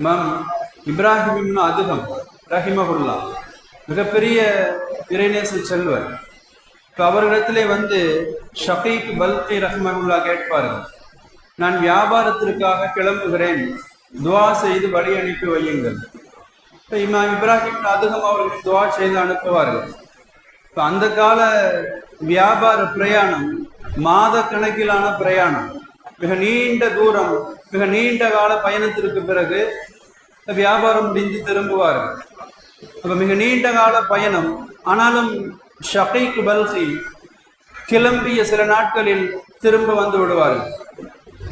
இமாம் இப்ராஹிம் இப்னு அதுகம் ரஹிமகுல்லா மிகப்பெரிய இறைநேச செல்வர். இப்போ அவர்களிடத்திலே வந்து ஷகீக் பல்கி ரஹ்மகுல்லா கேட்பார்கள் நான் வியாபாரத்திற்காக கிளம்புகிறேன். துவா செய்து வழி அனுப்பி வையுங்கள். இப்போ இமாம் இப்ராஹிம் இப்னு அதுகம் அவர்கள் துவா செய்து அனுப்புவார்கள். இப்போ அந்த கால வியாபார பிரயாணம் மாத கணக்கிலான பிரயாணம் மிக நீண்ட தூரம் மிக நீண்ட கால பயணத்திற்கு பிறகு வியாபாரம் முடிந்து திரும்புவார்கள். அப்ப மிக நீண்ட கால பயணம். ஆனாலும் ஷகீக் பல்கி கிளம்பிய சில நாட்களில் திரும்ப வந்து விடுவார்கள்.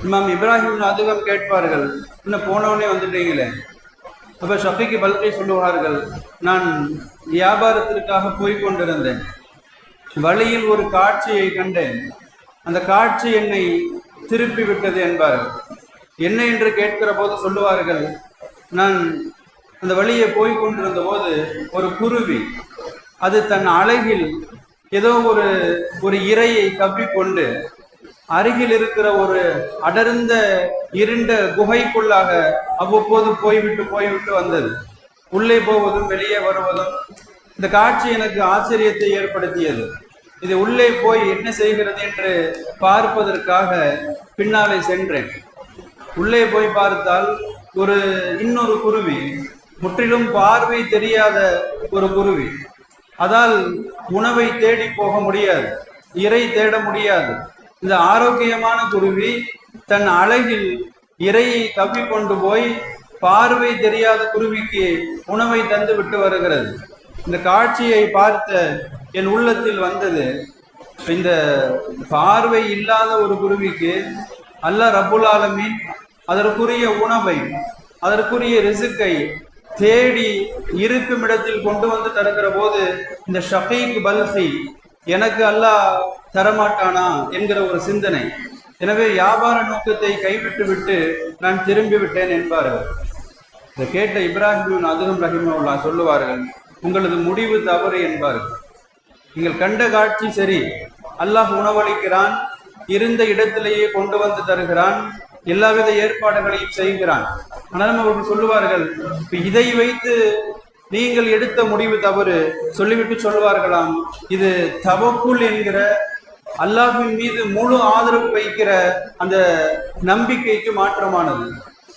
இமாம் இப்ராஹிம் அதிகம் கேட்பார்கள் இன்னும் போனவனே வந்துட்டீங்களே? அப்ப ஷஃபிக்கு பல்கை சொல்லுவார்கள் நான் வியாபாரத்திற்காக போய் கொண்டிருந்தேன். வழியில் ஒரு காட்சியை கண்டேன். அந்த காட்சி என்னை திருப்பி விட்டது என்பார்கள். என்ன? என்று கேட்கிற போது சொல்லுவார்கள் நான் அந்த வழியை போய் கொண்டிருந்த போது ஒரு குருவி அது தன் அழகில் ஏதோ ஒரு ஒரு இரையை தப்பிக்கொண்டு அருகில் இருக்கிற ஒரு அடர்ந்த இருண்ட குகைக்குள்ளாக அவ்வப்போது போய்விட்டு போய்விட்டு வந்தது. உள்ளே போவதும் வெளியே வருவதும் இந்த காட்சி எனக்கு ஆச்சரியத்தை ஏற்படுத்தியது. இது உள்ளே போய் என்ன செய்கிறது என்று பார்ப்பதற்காக பின்னாலே சென்றேன். உள்ளே போய் பார்த்தால் ஒரு இன்னொரு குருவி முற்றிலும் பார்வை தெரியாத ஒரு குருவி. அதால் உணவை தேடி போக முடியாது இறை தேட முடியாது. இந்த ஆரோக்கியமான குருவி தன் அழகில் இரையை தப்பி கொண்டு போய் பார்வை தெரியாத குருவிக்கு உணவை தந்து விட்டு வருகிறது. இந்த காட்சியை பார்த்த என் உள்ளத்தில் வந்தது இந்த பார்வை இல்லாத ஒரு குருவிக்கு அல்ல ரபுல் ஆலமின் அதற்குரிய உணவை அதற்குரிய ரிசுக்கை தேடி இருக்கும் இடத்தில் கொண்டு வந்து தருகிற போது இந்த ஷஃபீக் பல்சி எனக்கு அல்லாஹ் தரமாட்டானா என்கிற ஒரு சிந்தனை. எனவே வியாபார நோக்கத்தை கைவிட்டு விட்டு நான் திரும்பி விட்டேன் என்பார்கள் இதை கேட்ட இப்ராஹிம் அதுகம் ரஹிமவுல்லா சொல்லுவார்கள் உங்களது முடிவு தவறு என்பார்கள் நீங்கள் கண்ட காட்சி சரி அல்லாஹ் உணவளிக்கிறான் இருந்த இடத்திலேயே கொண்டு வந்து தருகிறான் எல்லாவித ஏற்பாடுகளையும் செய்கிறான். ஆனாலும் அவர்கள் சொல்லுவார்கள் "இப்ப இதை வைத்து நீங்கள் எடுத்த முடிவு தவறு. சொல்லிவிட்டு சொல்வார்களாம் இது தவக்குள் என்கிற அல்லாஹின் மீது முழு ஆதரவு வைக்கிற அந்த நம்பிக்கைக்கு மாற்றமானது.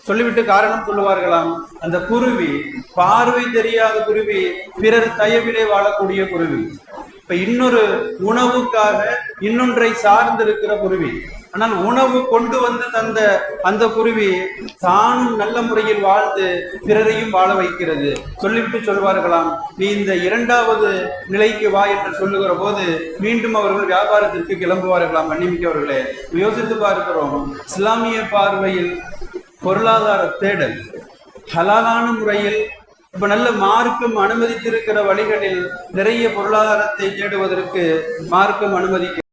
சொல்லிவிட்டு காரணம் சொல்லுவார்களாம் அந்த குருவி பார்வை தெரியாத குருவி பிறர் தயவிலே வாழக்கூடிய குருவி. இப்ப இன்னொரு உணவுக்காக இன்னொன்றை சார்ந்திருக்கிற குருவி. ஆனால் உணவு கொண்டு வந்து தந்த அந்த குருவி தானும் நல்ல முறையில் வாழ்ந்து பிறரையும் வாழ வைக்கிறது. சொல்லிவிட்டு சொல்வார்களாம் நீ இந்த இரண்டாவது நிலைக்கு வா என்று சொல்லுகிற போது மீண்டும் அவர்கள் வியாபாரத்திற்கு கிளம்புவார்களாம் மன்னிமிக்கவர்களே யோசித்து பார்க்கிறோம் இஸ்லாமிய பார்வையில் பொருளாதார தேடல் ஹலாலான முறையில் இப்ப நல்ல மார்க்கம் அனுமதித்திருக்கிற வழிகளில் நிறைய பொருளாதாரத்தை தேடுவதற்கு மார்க்கம் அனுமதிக்க